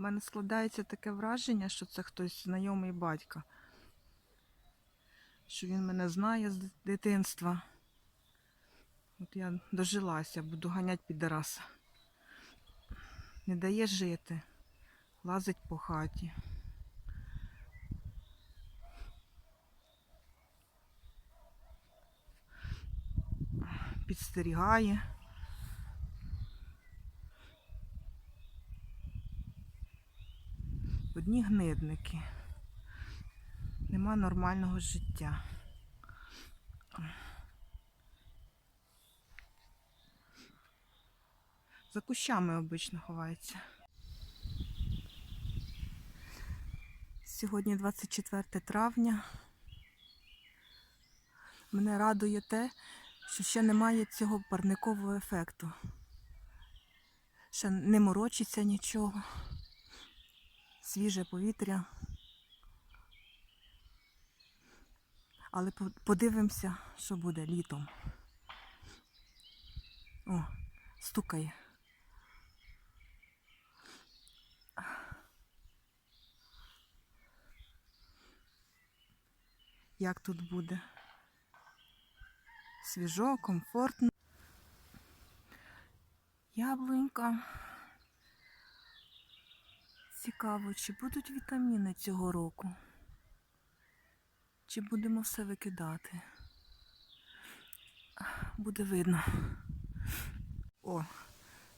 У мене складається таке враження, що це хтось знайомий батька. Що він мене знає з дитинства. От я дожилася, буду ганять підараса. Не дає жити, лазить по хаті. Підстерігає. Одні гнидники. Нема нормального життя. За кущами обично ховається. Сьогодні 24 травня. Мене радує те, що ще немає цього парникового ефекту. Ще не морочиться нічого. Свіже повітря. Але по- подивимося, що буде літом. О, стукає. Як тут буде? Свіжо, комфортно. Яблунька. Цікаво, чи будуть вітаміни цього року? Чи будемо все викидати? Буде видно. О,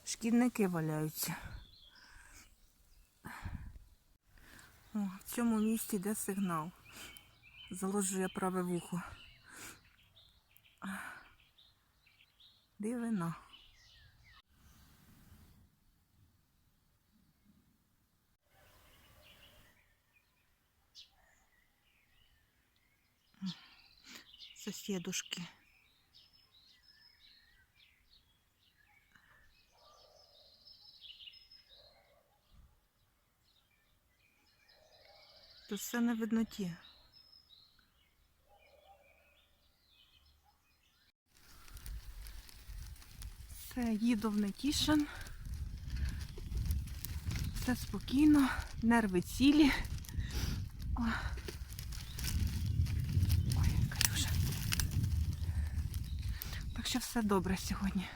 шкідники валяються. О, в цьому місці йде сигнал. Заложу я праве вухо. Дивина. Сусідушки. Тут все на видноті. Все, їду в Нетішин. Все спокійно, нерви цілі. О. Ой, Катюша. Так що все добре сьогодні.